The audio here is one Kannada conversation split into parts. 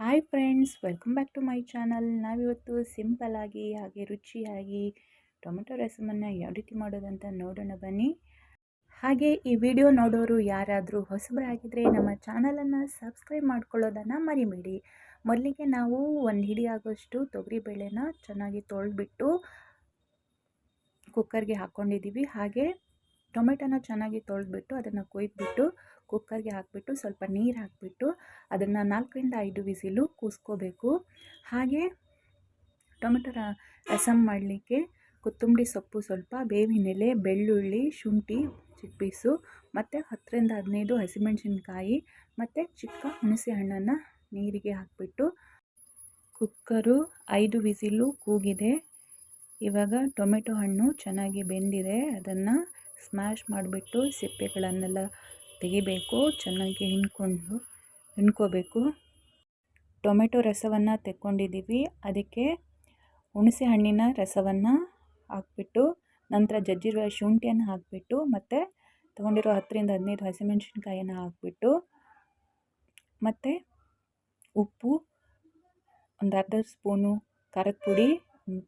Hi friends welcome back to my channel ನಾವಿವತ್ತು ಸಿಂಪಲ್ಲಾಗಿ ಹಾಗೆ ರುಚಿಯಾಗಿ ಟೊಮೆಟೊ ರಸಮನ್ನು ಯಾವ ರೀತಿ ಮಾಡೋದಂತ ನೋಡೋಣ ಬನ್ನಿ. ಹಾಗೆ ಈ ವಿಡಿಯೋ ನೋಡೋರು ಯಾರಾದರೂ ಹೊಸಬರಾಗಿದ್ದರೆ ನಮ್ಮ ಚಾನಲನ್ನು ಸಬ್ಸ್ಕ್ರೈಬ್ ಮಾಡ್ಕೊಳ್ಳೋದನ್ನು ಮರಿಬೇಡಿ. ಮೊದಲಿಗೆ ನಾವು ಒಂದು ಹಿಡಿ ಆಗೋಷ್ಟು ತೊಗರಿಬೇಳೆನ ಚೆನ್ನಾಗಿ ತೊಳೆದ್ಬಿಟ್ಟು ಕುಕ್ಕರ್ಗೆ ಹಾಕ್ಕೊಂಡಿದ್ದೀವಿ ಹಾಗೆ ಟೊಮೆಟೊನ ಚೆನ್ನಾಗಿ ತೊಳೆದ್ಬಿಟ್ಟು ಅದನ್ನು ಕೊಯ್ದುಬಿಟ್ಟು ಕುಕ್ಕರ್ಗೆ ಹಾಕಿಬಿಟ್ಟು ಸ್ವಲ್ಪ ನೀರು ಹಾಕಿಬಿಟ್ಟು ಅದನ್ನು ನಾಲ್ಕರಿಂದ ಐದು ವಿಸಿಲು ಕೂಸ್ಕೋಬೇಕು. ಹಾಗೆ ಟೊಮೆಟೊ ರಸಮ್ ಮಾಡಲಿಕ್ಕೆ ಕೊತ್ತಂಬರಿ ಸೊಪ್ಪು ಸ್ವಲ್ಪ, ಬೇವಿನೆಲೆ, ಬೆಳ್ಳುಳ್ಳಿ, ಶುಂಠಿ, ಚಿಕ್ಕ ಪೀಸು, ಮತ್ತು ಹತ್ತರಿಂದ ಹದಿನೈದು ಹಸಿಮೆಣಸಿನ್ಕಾಯಿ, ಮತ್ತು ಚಿಕ್ಕ ಹುಣಸೆ ಹಣ್ಣನ್ನು ನೀರಿಗೆ ಹಾಕಿಬಿಟ್ಟು ಕುಕ್ಕರು ಐದು ವಿಸಿಲು ಕೂಗಿದೆ. ಇವಾಗ ಟೊಮೆಟೊ ಹಣ್ಣು ಚೆನ್ನಾಗಿ ಬೆಂದಿದೆ. ಅದನ್ನು ಸ್ಮ್ಯಾಶ್ ಮಾಡಿಬಿಟ್ಟು ಸಿಪ್ಪೆಗಳನ್ನೆಲ್ಲ ತೆಗಿಬೇಕು, ಚೆನ್ನಾಗಿ ಹಿಂಡ್ಕೊಂಡು, ಹಿಂಡ್ಕೋಬೇಕು. ಟೊಮೆಟೊ ರಸವನ್ನು ತೆಕ್ಕೊಂಡಿದ್ದೀವಿ. ಅದಕ್ಕೆ ಹುಣಸೆ ಹಣ್ಣಿನ ರಸವನ್ನು ಹಾಕ್ಬಿಟ್ಟು, ನಂತರ ಜಜ್ಜಿರುವ ಶುಂಠಿಯನ್ನು ಹಾಕಿಬಿಟ್ಟು, ಮತ್ತು ತೊಗೊಂಡಿರೋ ಹತ್ತರಿಂದ ಹದಿನೈದು ಹಸಿಮೆಣಸಿನ್ಕಾಯನ್ನು ಹಾಕಿಬಿಟ್ಟು, ಮತ್ತು ಉಪ್ಪು, ಒಂದು ಅರ್ಧ ಸ್ಪೂನು ಖಾರದ ಪುಡಿ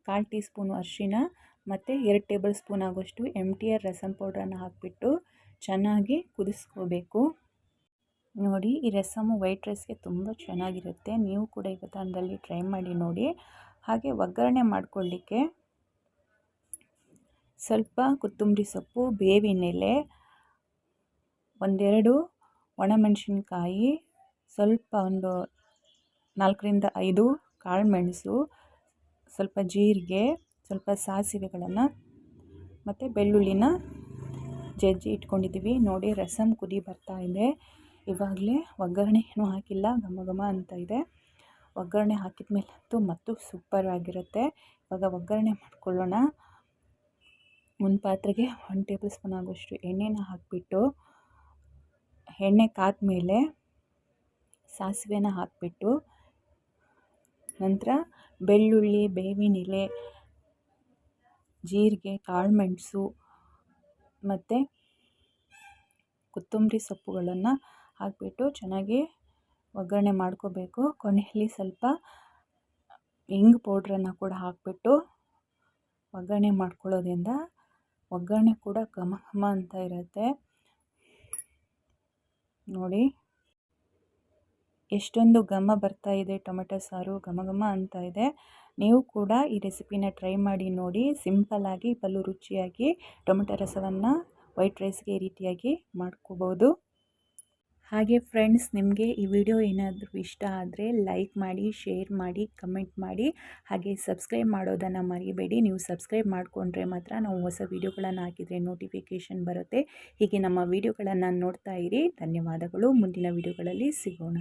ಕಾಲು ಟೀ ಸ್ಪೂನು ಅರಿಶಿಣ ಮತ್ತು ಎರಡು ಟೇಬಲ್ ಸ್ಪೂನ್ ಆಗೋಷ್ಟು ಎಂ ಟಿ ಆರ್ ರಸಮ್ ಪೌಡ್ರನ್ನು ಹಾಕಿಬಿಟ್ಟು ಚೆನ್ನಾಗಿ ಕುದಿಸ್ಕೋಬೇಕು. ನೋಡಿ, ಈ ರಸಮು ವೈಟ್ ರೈಸ್ಗೆ ತುಂಬ ಚೆನ್ನಾಗಿರುತ್ತೆ. ನೀವು ಕೂಡ ಇವತ್ತಾನದಲ್ಲಿ ಟ್ರೈ ಮಾಡಿ ನೋಡಿ. ಹಾಗೆ ಒಗ್ಗರಣೆ ಮಾಡಿಕೊಳ್ಳಿಕ್ಕೆ ಸ್ವಲ್ಪ ಕೊತ್ತಂಬರಿ ಸೊಪ್ಪು ಬೇವಿನೆಲೆ ಒಂದೆರಡು ಒಣಮೆಣಸಿನ್ಕಾಯಿ, ಸ್ವಲ್ಪ ಒಂದು ನಾಲ್ಕರಿಂದ ಐದು ಕಾಳುಮೆಣಸು ಸ್ವಲ್ಪ ಜೀರಿಗೆ ಸ್ವಲ್ಪ ಸಾಸಿವೆಗಳನ್ನು ಮತ್ತು ಬೆಳ್ಳುಳ್ಳಿನ ಜಜ್ಜಿ ಇಟ್ಕೊಂಡಿದ್ದೀವಿ. ನೋಡಿ ರಸಮ್ ಕುದಿ ಬರ್ತಾ ಇದೆ. ಇವಾಗಲೇ ಒಗ್ಗರಣೆ ಏನೂ ಹಾಕಿಲ್ಲ, ಘಮ ಘಮ ಅಂತ ಇದೆ. ಒಗ್ಗರಣೆ ಹಾಕಿದ ಮೇಲಂತೂ ಮತ್ತು ಸೂಪರ್ ಆಗಿರುತ್ತೆ. ಇವಾಗ ಒಗ್ಗರಣೆ ಮಾಡ್ಕೊಳ್ಳೋಣ. ಒಂದು ಪಾತ್ರೆಗೆ ಒನ್ ಟೇಬಲ್ ಸ್ಪೂನ್ ಆಗೋಷ್ಟು ಎಣ್ಣೆನ ಹಾಕಿಬಿಟ್ಟು, ಎಣ್ಣೆ ಕಾದ ಮೇಲೆ ಸಾಸಿವೆನ ಹಾಕಿಬಿಟ್ಟು, ನಂತರ ಬೆಳ್ಳುಳ್ಳಿ, ಬೇವಿನ ಎಲೆ ಜೀರಿಗೆ ಕಾಳುಮೆಣಸು ಮತ್ತು ಕೊತ್ತಂಬರಿ ಸೊಪ್ಪುಗಳನ್ನು ಹಾಕಿಬಿಟ್ಟು ಚೆನ್ನಾಗಿ ಒಗ್ಗರಣೆ ಮಾಡ್ಕೋಬೇಕು. ಕೊನೆಯಲ್ಲಿ ಸ್ವಲ್ಪ ಇಂಗು ಪೌಡ್ರನ್ನು ಕೂಡ ಹಾಕಿಬಿಟ್ಟು ಒಗ್ಗರಣೆ ಮಾಡ್ಕೊಳ್ಳೋದ್ರಿಂದ ಒಗ್ಗರಣೆ ಕೂಡ ಘಮ ಘಮ ಅಂತ ಇರುತ್ತೆ. ನೋಡಿ. ಎಷ್ಟೊಂದು ಘಮ ಬರ್ತಾ ಇದೆ, ಟೊಮೆಟೊ ಸಾರು ಘಮ ಘಮ ಅಂತ ಇದೆ. ನೀವು ಕೂಡ ಈ ರೆಸಿಪಿನ ಟ್ರೈ ಮಾಡಿ ನೋಡಿ. ಸಿಂಪಲ್ಲಾಗಿ ಪಲ್ಲು ರುಚಿಯಾಗಿ, ಟೊಮೆಟೊ ರಸವನ್ನು ವೈಟ್ ರೈಸ್ಗೆ ಈ ರೀತಿಯಾಗಿ ಮಾಡ್ಕೋಬೋದು. ಹಾಗೆ ಫ್ರೆಂಡ್ಸ್, ನಿಮಗೆ ಈ ವಿಡಿಯೋ ಏನಾದರೂ ಇಷ್ಟ ಆದರೆ ಲೈಕ್ ಮಾಡಿ, ಶೇರ್ ಮಾಡಿ, ಕಮೆಂಟ್ ಮಾಡಿ. ಹಾಗೆ ಸಬ್ಸ್ಕ್ರೈಬ್ ಮಾಡೋದನ್ನು ಮರಿಬೇಡಿ. ನೀವು ಸಬ್ಸ್ಕ್ರೈಬ್ ಮಾಡಿಕೊಂಡ್ರೆ ಮಾತ್ರ ನಾವು ಹೊಸ ವೀಡಿಯೋಗಳನ್ನು ಹಾಕಿದರೆ ನೋಟಿಫಿಕೇಷನ್ ಬರುತ್ತೆ. ಹೀಗೆ ನಮ್ಮ ವೀಡಿಯೋಗಳನ್ನು ನೋಡ್ತಾ ಇರಿ. ಧನ್ಯವಾದಗಳು. ಮುಂದಿನ ವೀಡಿಯೋಗಳಲ್ಲಿ ಸಿಗೋಣ.